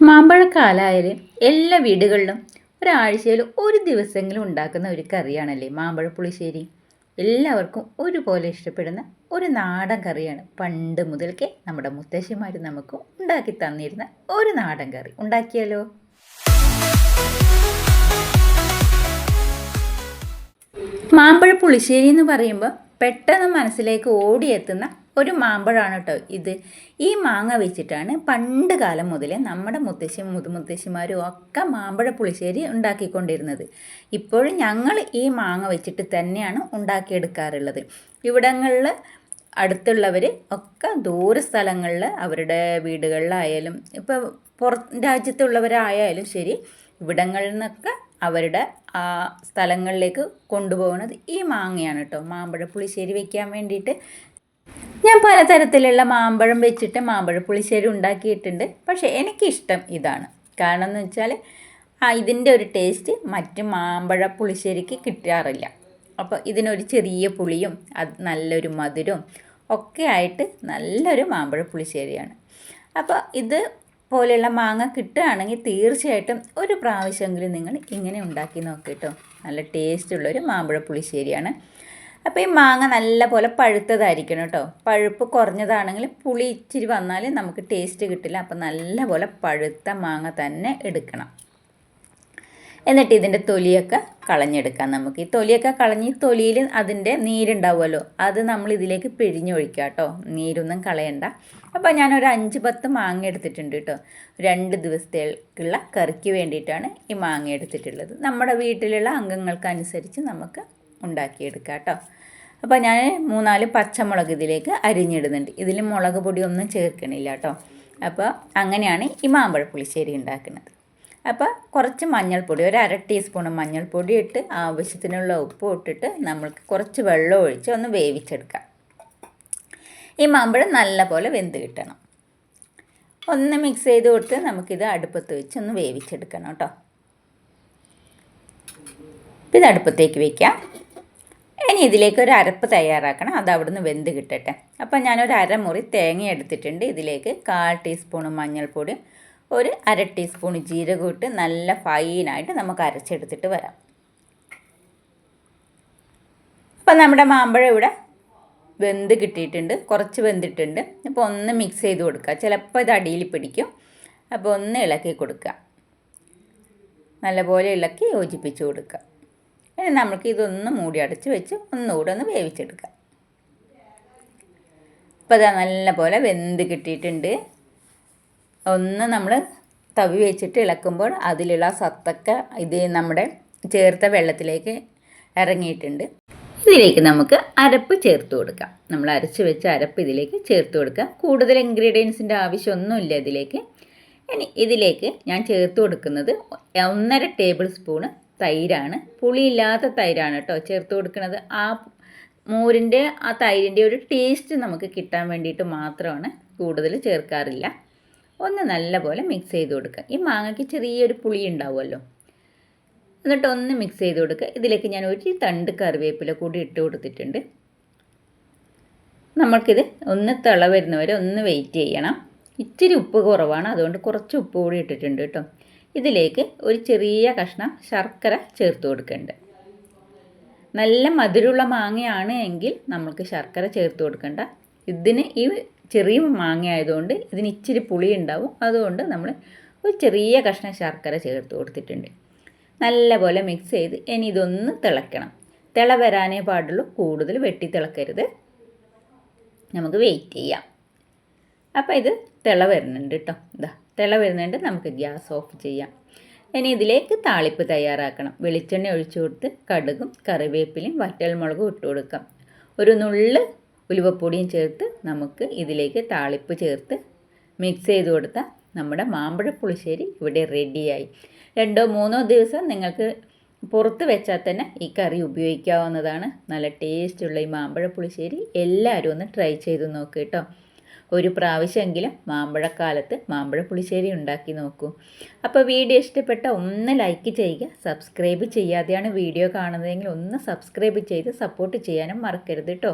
മാമ്പഴക്കാലായാലും എല്ലാ വീടുകളിലും ഒരാഴ്ചയിൽ ഒരു ദിവസമെങ്കിലും ഉണ്ടാക്കുന്ന ഒരു കറിയാണല്ലേ മാമ്പഴ പുളിശ്ശേരി. എല്ലാവർക്കും ഒരുപോലെ ഇഷ്ടപ്പെടുന്ന ഒരു നാടൻ കറിയാണ് പണ്ട് മുതൽക്കേ നമ്മുടെ മുത്തശ്ശിമാർ നമുക്ക് ഉണ്ടാക്കി തന്നിരുന്ന ഒരു നാടൻ കറി. ഉണ്ടാക്കിയാലോ? മാമ്പഴ പുളിശ്ശേരി എന്ന് പറയുമ്പോൾ പെട്ടെന്ന് മനസ്സിലേക്ക് ഓടിയെത്തുന്ന ഒരു മാമ്പഴമാണ് കേട്ടോ ഇത്. ഈ മാങ്ങ വെച്ചിട്ടാണ് പണ്ട് കാലം മുതലേ നമ്മുടെ മുത്തശ്ശി മുതുമുത്തശ്ശിമാരും ഒക്കെ മാമ്പഴ പുളിശ്ശേരി ഉണ്ടാക്കിക്കൊണ്ടിരുന്നത്. ഇപ്പോഴും ഞങ്ങൾ ഈ മാങ്ങ വെച്ചിട്ട് തന്നെയാണ് ഉണ്ടാക്കിയെടുക്കാറുള്ളത്. ഇവിടങ്ങളിൽ അടുത്തുള്ളവർ ഒക്കെ ദൂര സ്ഥലങ്ങളിൽ അവരുടെ വീടുകളിലായാലും ഇപ്പോൾ പുറം രാജ്യത്തുള്ളവരായാലും ശരി ഇവിടങ്ങളിൽ നിന്നൊക്കെ അവരുടെ ആ സ്ഥലങ്ങളിലേക്ക് കൊണ്ടുപോകുന്നത് ഈ മാങ്ങയാണ് കേട്ടോ മാമ്പഴ പുളിശ്ശേരി വെക്കാൻ വേണ്ടിയിട്ട് പലതരത്തിലുള്ള മാമ്പഴം വെച്ചിട്ട് മാമ്പഴ പുളിശ്ശേരി ഉണ്ടാക്കിയിട്ടുണ്ട്. പക്ഷേ എനിക്കിഷ്ടം ഇതാണ്. കാരണം എന്ന് വെച്ചാൽ ഇതിന്റെ ഒരു ടേസ്റ്റ് മറ്റ് മാമ്പഴ പുളിശ്ശേരിക്ക് കിട്ടാറില്ല. അപ്പോൾ ഇതിനൊരു ചെറിയ പുളിയും അത് നല്ലൊരു മധുരവും ഒക്കെ ആയിട്ട് നല്ലൊരു മാമ്പഴ പുളിശ്ശേരിയാണ് അപ്പോൾ ഇത് പോലെയുള്ള മാങ്ങ കിട്ടുകയാണെങ്കിൽ തീർച്ചയായിട്ടും ഒരു പ്രാവശ്യമെങ്കിലും നിങ്ങൾ ഇങ്ങനെ ഉണ്ടാക്കി നോക്കിയിട്ടോ നല്ല ടേസ്റ്റുള്ളൊരു മാമ്പഴ പുളിശ്ശേരിയാണ് അപ്പോൾ ഈ മാങ്ങ നല്ല പോലെ പഴുത്തതായിരിക്കണം കേട്ടോ. പഴുപ്പ് കുറഞ്ഞതാണെങ്കിൽ പുളി ഇച്ചിരി വന്നാൽ നമുക്ക് ടേസ്റ്റ് കിട്ടില്ല. അപ്പോൾ നല്ല പോലെ പഴുത്ത മാങ്ങ തന്നെ എടുക്കണം. എന്നിട്ട് ഇതിന്റെ തൊലിയൊക്കെ കളഞ്ഞെടുക്കാം നമുക്ക്. ഈ തൊലിയൊക്കെ കളഞ്ഞ് ഈ തൊലിയിൽ അതിന്റെ നീരുണ്ടാവുമല്ലോ. അത് നമ്മൾ ഇതിലേക്ക് പിഴിഞ്ഞൊഴിക്കുക കേട്ടോ. നീരൊന്നും കളയണ്ട. അപ്പോൾ ഞാനൊരു അഞ്ച് പത്ത് മാങ്ങ എടുത്തിട്ടുണ്ട് കേട്ടോ. രണ്ട് ദിവസത്തേക്കുള്ള കറിക്ക് വേണ്ടിയിട്ടാണ് ഈ മാങ്ങ എടുത്തിട്ടുള്ളത്. നമ്മുടെ വീട്ടിലുള്ള അംഗങ്ങൾക്കനുസരിച്ച് നമുക്ക് ഉണ്ടാക്കിയെടുക്കാം കേട്ടോ. അപ്പോൾ ഞാൻ മൂന്നാൽ പച്ചമുളക് ഇതിലേക്ക് അരിഞ്ഞിടുന്നുണ്ട്. ഇതിൽ മുളക് പൊടി ഒന്നും ചേർക്കണില്ല കേട്ടോ. അപ്പോൾ അങ്ങനെയാണ് ഈ മാമ്പഴ പുളിശ്ശേരി ഉണ്ടാക്കുന്നത്. അപ്പോൾ കുറച്ച് മഞ്ഞൾപ്പൊടി ഒരു അര ടീസ്പൂൺ മഞ്ഞൾപ്പൊടി ഇട്ട് ആവശ്യത്തിനുള്ള ഉപ്പ് ഇട്ടിട്ട് നമ്മൾക്ക് കുറച്ച് വെള്ളം ഒഴിച്ച് ഒന്ന് വേവിച്ചെടുക്കാം. ഈ മാമ്പഴം നല്ല പോലെ വെന്ത് കിട്ടണം. ഒന്ന് മിക്സ് ചെയ്ത് കൊടുത്ത് നമുക്കിത് അടുപ്പത്ത് വെച്ച് ഒന്ന് വേവിച്ചെടുക്കണം കേട്ടോ. ഇത് അടുപ്പത്തേക്ക് വയ്ക്കാം ഇനി ഇതിലേക്ക് ഒരു അരപ്പ് തയ്യാറാക്കണം. അത് അവിടുന്ന് വെന്ത് കിട്ടട്ടെ. അപ്പം ഞാനൊരു അരമുറി തേങ്ങ എടുത്തിട്ടുണ്ട്. ഇതിലേക്ക് കാൽ ടീസ്പൂൺ മഞ്ഞൾപ്പൊടി ഒരു അര ടീസ്പൂൺ ജീരകം ഇട്ട് നല്ല ഫൈനായിട്ട് നമുക്ക് അരച്ചെടുത്തിട്ട് വരാം. അപ്പം നമ്മുടെ മാമ്പഴം ഇവിടെ വെന്ത് കിട്ടിയിട്ടുണ്ട്. കുറച്ച് വെന്തിട്ടുണ്ട്. അപ്പോൾ ഒന്ന് മിക്സ് ചെയ്ത് കൊടുക്കുക. ചിലപ്പോൾ ഇത് അടിയിൽ പിടിക്കും. അപ്പോൾ ഒന്ന് ഇളക്കി കൊടുക്കുക. നല്ലപോലെ ഇളക്കി യോജിപ്പിച്ച് കൊടുക്കുക. ഇനി നമുക്ക് ഇതൊന്ന് മൂടി അടച്ച് വെച്ച് ഒന്നുകൂടെ ഒന്ന് വേവിച്ചെടുക്കാം. അപ്പോൾ ഇതാ നല്ല പോലെ വെന്ത് കിട്ടിയിട്ടുണ്ട്. ഒന്ന് നമ്മൾ തവി വെച്ചിട്ട് ഇളക്കുമ്പോൾ അതിലുള്ള സത്തൊക്കെ ഇത് നമ്മുടെ ചേർത്ത വെള്ളത്തിലേക്ക് ഇറങ്ങിയിട്ടുണ്ട്. ഇതിലേക്ക് നമുക്ക് അരപ്പ് ചേർത്ത് കൊടുക്കാം. നമ്മൾ അരച്ച് വെച്ച അരപ്പ് ഇതിലേക്ക് ചേർത്ത് കൊടുക്കാം. കൂടുതൽ ഇൻഗ്രീഡിയൻസിന്റെ ആവശ്യമൊന്നുമില്ല ഇതിലേക്ക്. ഇനി ഇതിലേക്ക് ഞാൻ ചേർത്ത് കൊടുക്കുന്നത് ഒന്നര ടേബിൾ സ്പൂണ് തൈരാണ്. പുളിയില്ലാത്ത തൈരാണ് കേട്ടോ ചേർത്ത് കൊടുക്കുന്നത്. ആ മോരിന്റെ ആ തൈരിന്റെ ഒരു ടേസ്റ്റ് നമുക്ക് കിട്ടാൻ വേണ്ടിയിട്ട് മാത്രമാണ് കൂടുതൽ ചേർക്കാറില്ല. ഒന്ന് നല്ലപോലെ മിക്സ് ചെയ്ത് കൊടുക്കുക. ഈ മാങ്ങയ്ക്ക് ചെറിയൊരു പുളി ഉണ്ടാവുമല്ലോ. എന്നിട്ട് ഒന്ന് മിക്സ് ചെയ്ത് കൊടുക്കുക. ഇതിലേക്ക് ഞാൻ ഒരു തണ്ട് കറിവേപ്പില കൂടി ഇട്ട് കൊടുത്തിട്ടുണ്ട്. നമ്മൾക്കിത് ഒന്ന് തിള വരുന്നവരെ ഒന്ന് വെയിറ്റ് ചെയ്യണം. ഇച്ചിരി ഉപ്പ് കുറവാണ്. അതുകൊണ്ട് കുറച്ച് ഉപ്പ് കൂടി ഇട്ടിട്ടുണ്ട് കേട്ടോ. ഇതിലേക്ക് ഒരു ചെറിയ കഷ്ണം ശർക്കര ചേർത്ത് കൊടുക്കേണ്ടത് നല്ല മധുരമുള്ള മാങ്ങയാണ് എങ്കിൽ നമുക്ക് ശർക്കര ചേർത്ത് കൊടുക്കണ്ട. ഇതിന് ഈ ചെറിയ മാങ്ങ ആയതുകൊണ്ട് ഇതിന് ഇച്ചിരി പുളി ഉണ്ടാവും. അതുകൊണ്ട് നമ്മൾ ഒരു ചെറിയ കഷ്ണം ശർക്കര ചേർത്ത് കൊടുത്തിട്ടുണ്ട്. നല്ലപോലെ മിക്സ് ചെയ്ത് ഇനി ഇതൊന്ന് തിളയ്ക്കണം. തിള വരാനേ പാടുള്ളൂ. കൂടുതൽ വെട്ടി തിളക്കരുത്. നമുക്ക് വെയിറ്റ് ചെയ്യാം. അപ്പോൾ ഇത് തിള വരുന്നുണ്ട് കേട്ടോ ഇതാ തിള വരുന്നുണ്ട്. നമുക്ക് ഗ്യാസ് ഓഫ് ചെയ്യാം. ഇനി ഇതിലേക്ക് താളിപ്പ് തയ്യാറാക്കണം. വെളിച്ചെണ്ണ ഒഴിച്ചു കൊടുത്ത് കടുകും കറിവേപ്പിലയും വറ്റൽമുളകും ഇട്ട് കൊടുക്കാം. ഒരു നുള്ള് ഉലുവപ്പൊടിയും ചേർത്ത് നമുക്ക് ഇതിലേക്ക് താളിപ്പ് ചേർത്ത് മിക്സ് ചെയ്ത് കൊടുത്താൽ നമ്മുടെ മാമ്പഴ പുളിശ്ശേരി ഇവിടെ റെഡിയായി രണ്ടോ മൂന്നോ ദിവസം നിങ്ങൾക്ക് പുറത്ത് വെച്ചാൽ തന്നെ ഈ കറി ഉപയോഗിക്കാവുന്നതാണ്. നല്ല ടേസ്റ്റുള്ള ഈ മാമ്പഴ പുളിശ്ശേരി എല്ലാവരും ഒന്ന് ട്രൈ ചെയ്ത് നോക്ക് കേട്ടോ ഒരു പ്രാവശ്യമെങ്കിലും മാമ്പഴക്കാലത്ത് മാമ്പഴ പുളിശ്ശേരി ഉണ്ടാക്കി നോക്കൂ. അപ്പോൾ വീഡിയോ ഇഷ്ടപ്പെട്ട ഒന്ന് ലൈക്ക് ചെയ്യുക സബ്സ്ക്രൈബ് ചെയ്യാതെയാണ് വീഡിയോ കാണുന്നതെങ്കിൽ ഒന്ന് സബ്സ്ക്രൈബ് ചെയ്ത് സപ്പോർട്ട് ചെയ്യാനും മറക്കരുത് കേട്ടോ.